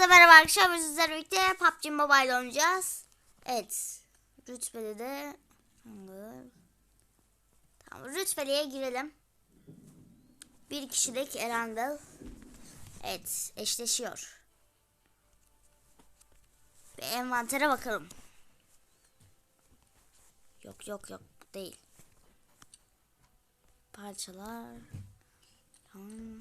Hepinize merhaba arkadaşlar. Biz sizlerle birlikte PUBG Mobile oynayacağız. Evet. Rütbeli de Tamam, rütbeliye girelim. Bir kişilik Erandel. Evet, eşleşiyor. Bir envantere bakalım. Yok yok yok değil. Parçalar. Tamam.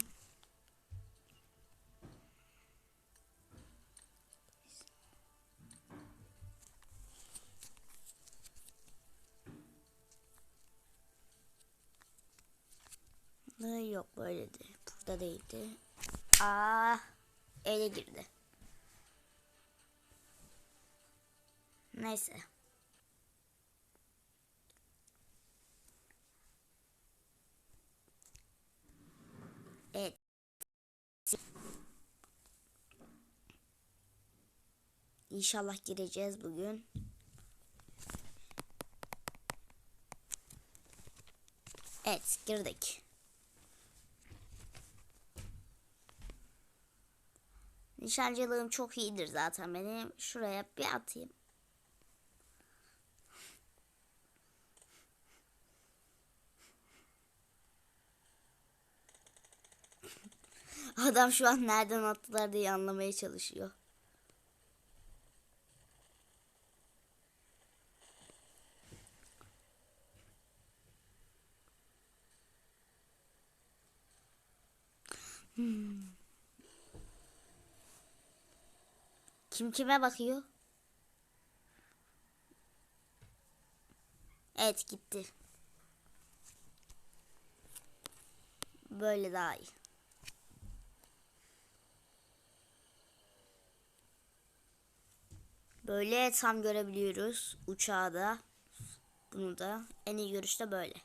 Yok böyleydi. Burada değildi. Aa, ele girdi. Neyse. Evet. İnşallah gireceğiz bugün. Evet girdik. Nişancılığım çok iyidir zaten benim. Şuraya bir atayım. Adam şu an nereden attılar diye anlamaya çalışıyor. Kim kime bakıyor? Evet gitti. Böyle daha iyi. Böyle tam görebiliyoruz uçağı da. Bunu da en iyi görüşte böyle.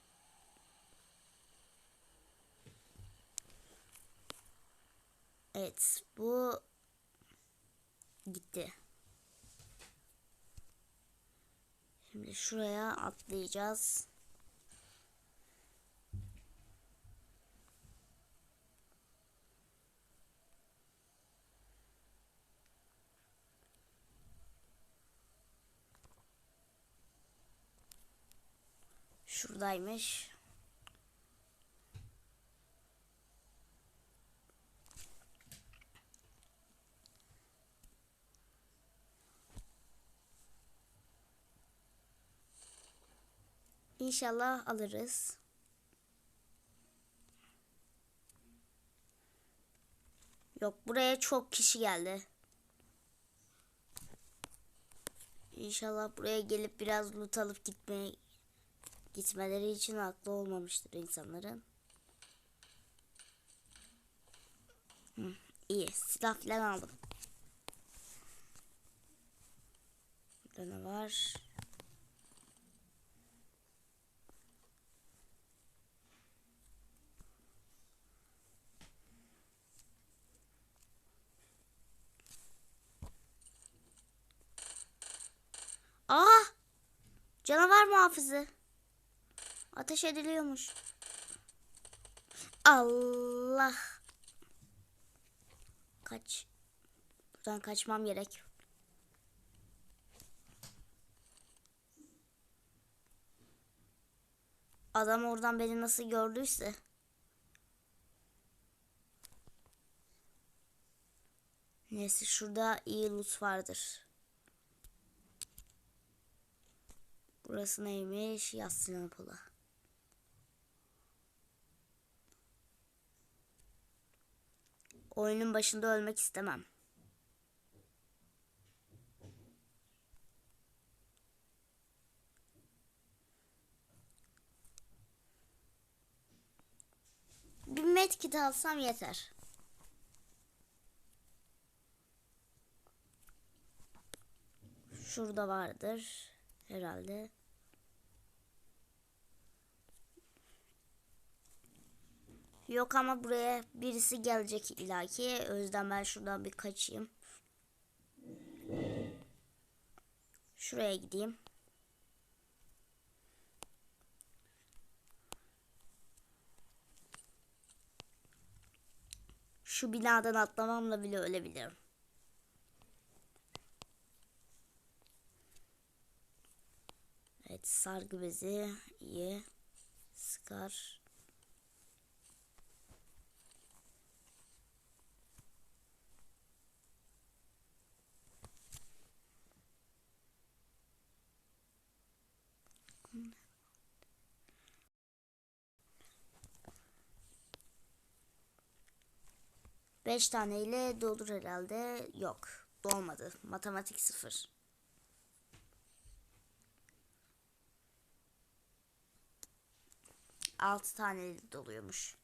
Evet bu gitti. Şimdi şuraya atlayacağız. Şuradaymış. İnşallah alırız. Yok buraya çok kişi geldi. İnşallah buraya gelip biraz loot alıp gitmeye gitmeleri için haklı olmamıştır insanların. Hı, iyi silah falan aldım. Burada var? Aa! Canavar muhafızı. Ateş ediliyormuş. Allah. Kaç. Buradan kaçmam gerek. Adam oradan beni nasıl gördüyse. Neyse şurada iyi loot vardır. Burası neymiş? Yassıyan Pola. Oyunun başında ölmek istemem. Bir medkit alsam yeter. Şurada vardır herhalde. Yok ama buraya birisi gelecek ilaki. O yüzden ben şuradan bir kaçayım. Şuraya gideyim. Şu binadan atlamamla bile ölebilirim. Evet sargı bezi iyi. Sıkar. Beş taneyle doldur herhalde. Yok. Dolmadı. Matematik sıfır. Altı taneyle doluyormuş.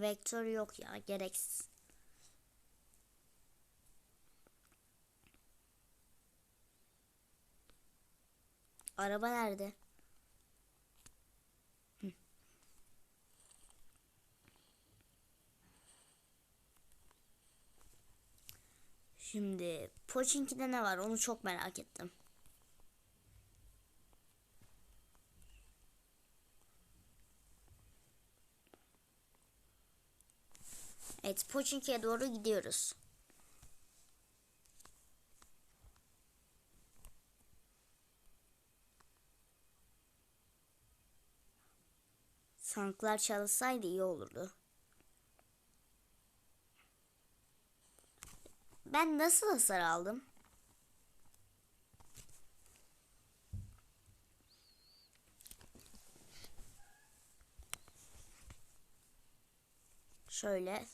Vektör yok ya gereksiz. Araba nerede? Şimdi Pochinki'de ne var onu çok merak ettim. Evet Pochinki'ye doğru gidiyoruz. Sanklar çalışsaydı iyi olurdu. Ben nasıl hasar aldım? Şöyle.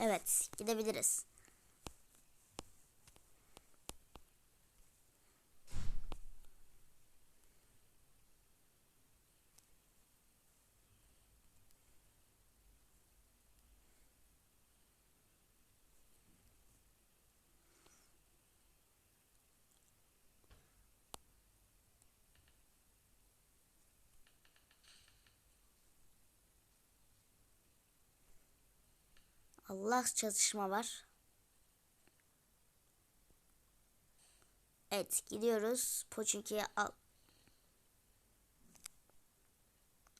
Evet, gidebiliriz. Allah çatışma var. Evet gidiyoruz. Poçinki'ye al.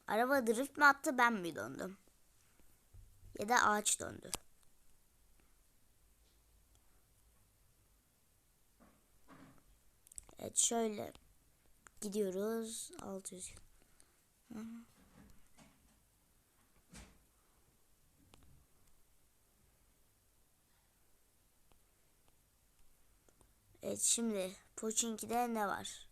Araba drift mi attı ben mi döndüm? Ya da ağaç döndü. Evet şöyle gidiyoruz. 600. Hı. Evet şimdi Pochinki'de ne var?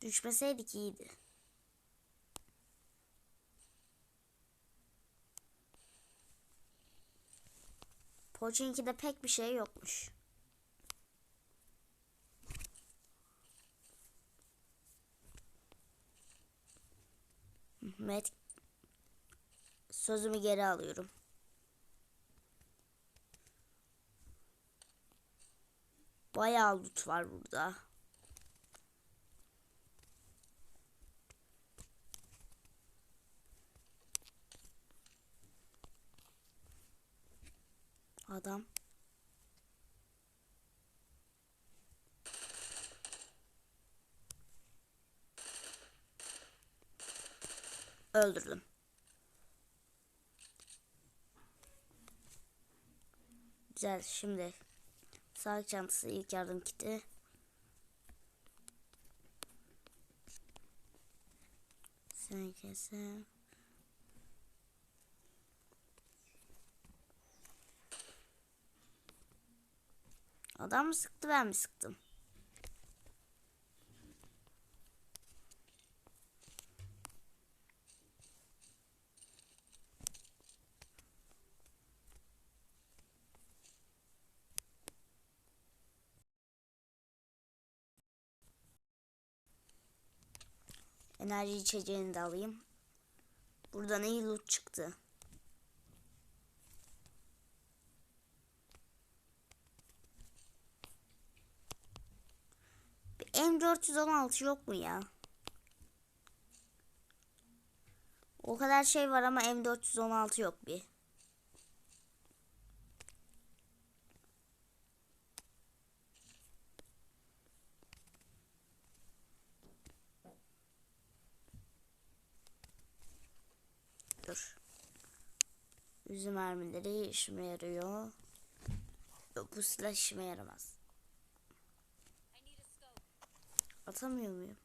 Düşmeseydik iyiydi. Pochinki'de pek bir şey yokmuş. Met sözümü geri alıyorum. Bayağı loot var burada. Adam. Öldürdüm. Güzel şimdi sağlık çantası ilk yardım kiti. Sen kese. Adam mı sıktı ben mi sıktım? Enerji içeceğini de alayım. Buradan iyi loot çıktı. Bir M416 yok mu ya? O kadar şey var ama M416 yok bir. Üzüm mermileri işime yarıyor. Bu silah işime yaramaz. Atamıyor muyum?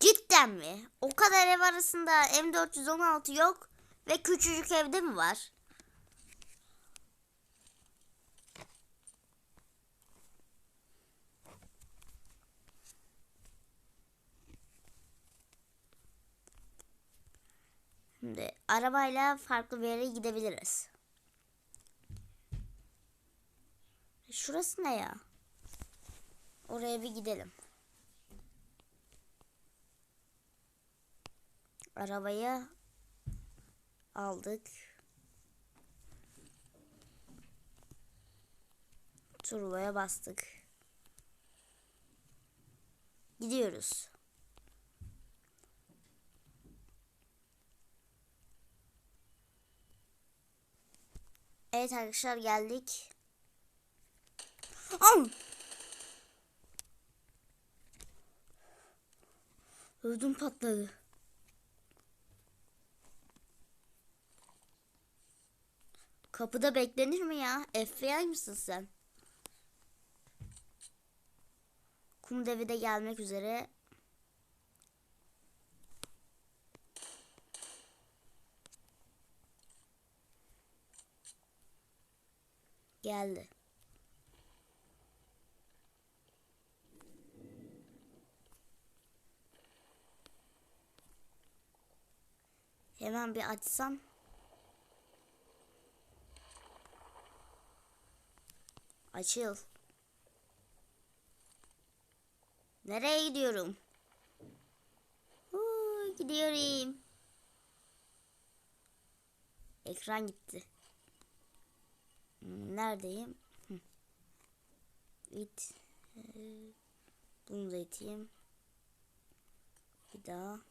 Cidden mi? O kadar ev arasında M416 yok ve küçücük evde mi var? Şimdi arabayla farklı bir yere gidebiliriz. Şurası ne ya? Oraya bir gidelim. Arabayı aldık. Turboya bastık. Gidiyoruz. Evet arkadaşlar geldik. Am! Ödüm patladı. Kapıda beklenir mi ya? FBI mısın sen? Kum devi de gelmek üzere. Geldi. Hemen bir açsam. Açıl. Nereye gidiyorum? Huu, gidiyorum. Ekran gitti. Neredeyim? İt. Bunu da iteyim. Bir daha.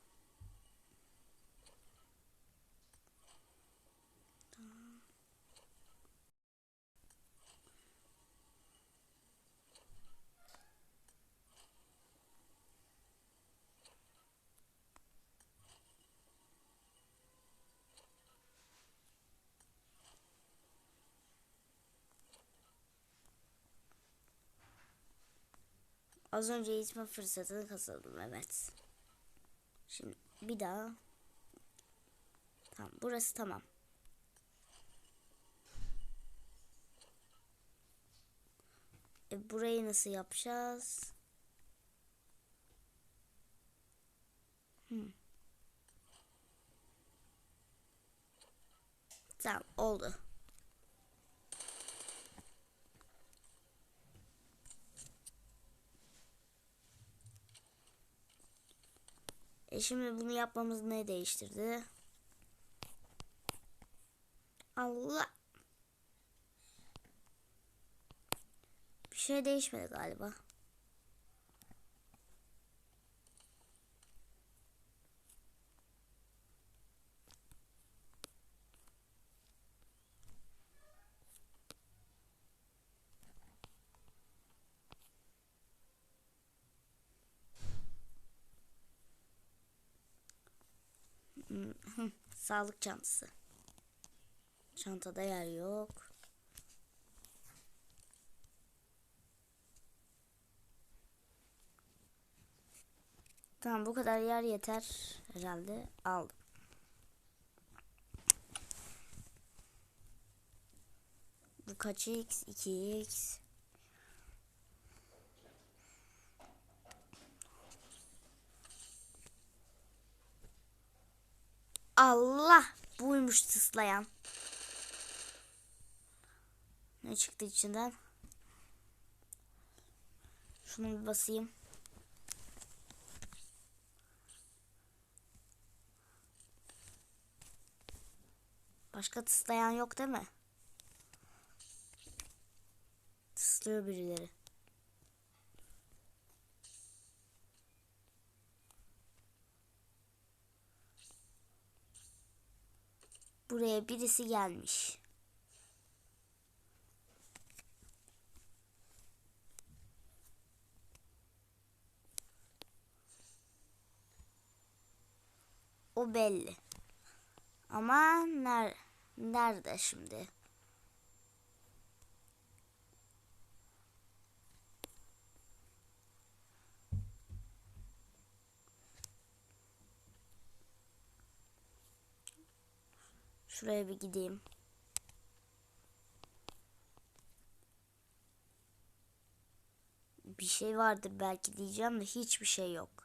Az önce eğitme fırsatını kazandım evet. Şimdi bir daha. Tamam burası tamam. E, burayı nasıl yapacağız? Hmm. Tamam oldu. E şimdi bunu yapmamız ne değiştirdi? Allah. Bir şey değişmedi galiba. Hmm, hı, Sağlık çantası. Çantada yer yok. Tamam bu kadar yer yeter herhalde. Aldım. Bu kaç x? 2x. Allah buymuş tıslayan. Ne çıktı içinden? Şunu bir basayım. Başka tıslayan yok değil mi? Tıslıyor birileri. Buraya birisi gelmiş. O belli. Ama ner nerede şimdi? Şuraya bir gideyim. Bir şey vardır belki diyeceğim de hiçbir şey yok.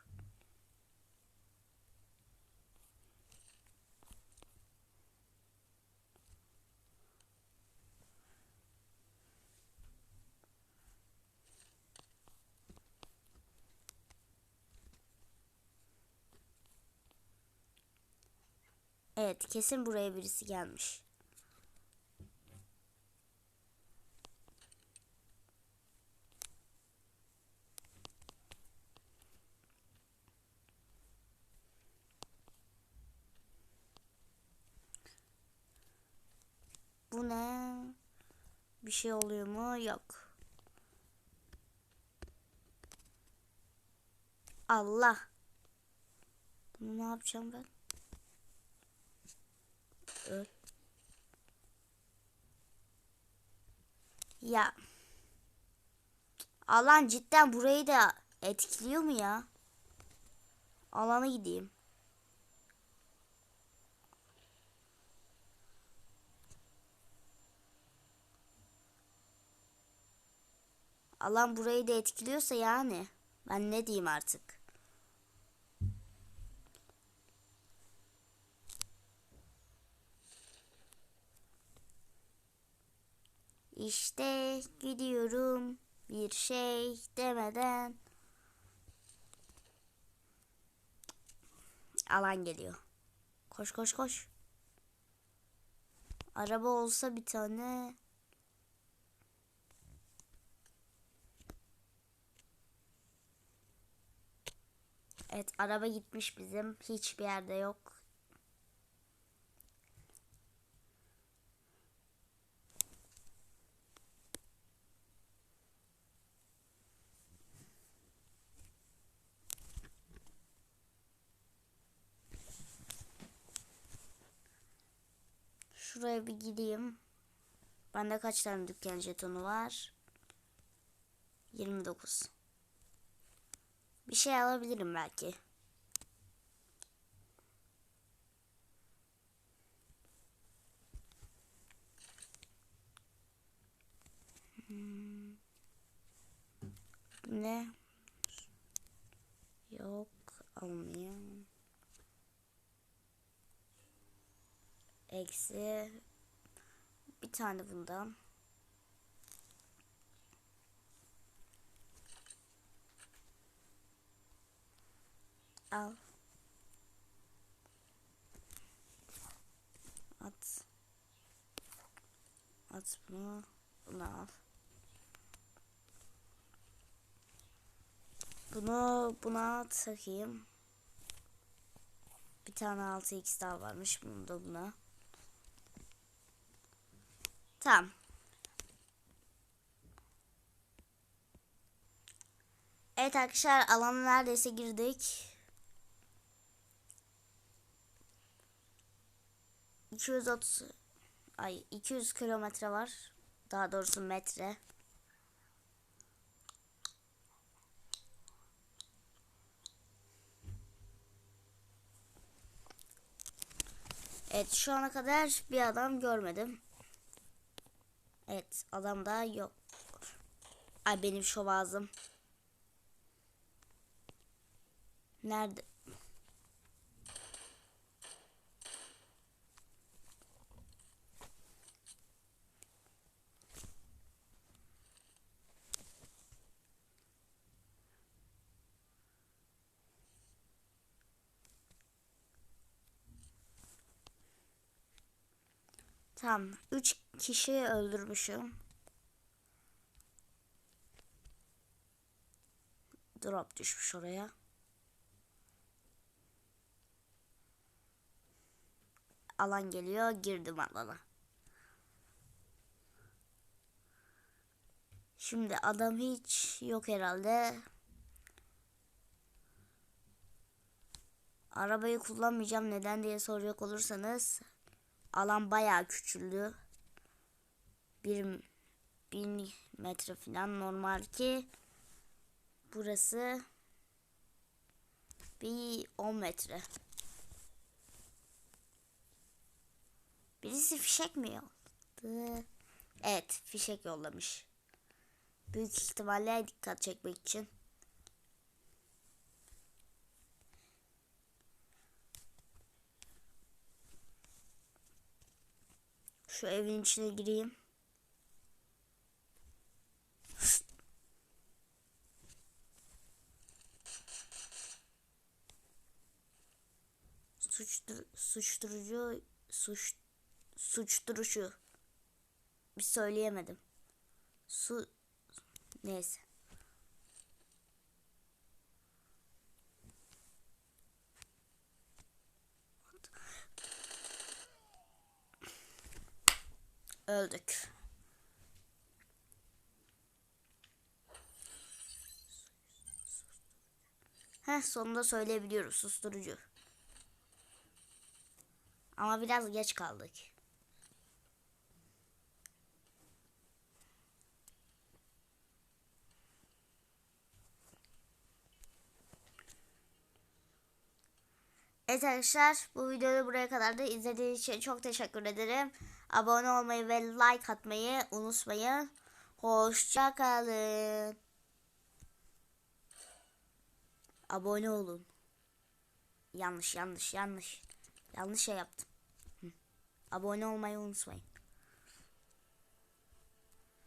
Evet kesin buraya birisi gelmiş. Bu ne? Bir şey oluyor mu? Yok. Allah. Bunu ne yapacağım ben? Öl. Ya. Alan cidden burayı da etkiliyor mu ya? Alana gideyim. Alan burayı da etkiliyorsa yani. Ben ne diyeyim artık. İşte gidiyorum bir şey demeden. Alan geliyor. Koş koş koş. Araba olsa bir tane. Evet araba gitmiş bizim. Hiçbir yerde yok. Şuraya bir gideyim. Bende kaç tane dükkan jetonu var? 29. Bir şey alabilirim belki. Hmm. Ne? Yok almayayım. Eksi bir tane bundan. Al. At. At bunu. Bunu al. Bunu buna takayım. Bir tane 6x daha varmış. Bunu da buna. Tamam. Evet arkadaşlar alana neredeyse girdik. 230 ay 200 kilometre var. Daha doğrusu metre. Evet şu ana kadar bir adam görmedim. Evet adam da yok. Ay benim şov ağzım. Nerede? Tamam. Üç kişi öldürmüşüm. Drop düşmüş oraya. Alan geliyor. Girdim alana. Şimdi adam hiç yok herhalde. Arabayı kullanmayacağım. Neden diye soracak olursanız alan bayağı küçüldü. Bir bin metre falan normal ki burası bir 10 metre. Birisi fişek mi yolladı? Evet fişek yollamış. Büyük ihtimalle dikkat çekmek için. Şu evin içine gireyim. Suçtur, suçturucu suç suçturucu bir söyleyemedim. Su neyse. Öldük. Heh sonunda söyleyebiliyoruz susturucu. Ama biraz geç kaldık. Evet arkadaşlar bu videoda buraya kadar da izlediğiniz için çok teşekkür ederim. Abone olmayı ve like atmayı unutmayın. Hoşça kalın. Abone olun. Yanlış yanlış yanlış. Yanlış şey yaptım. Abone olmayı unutmayın.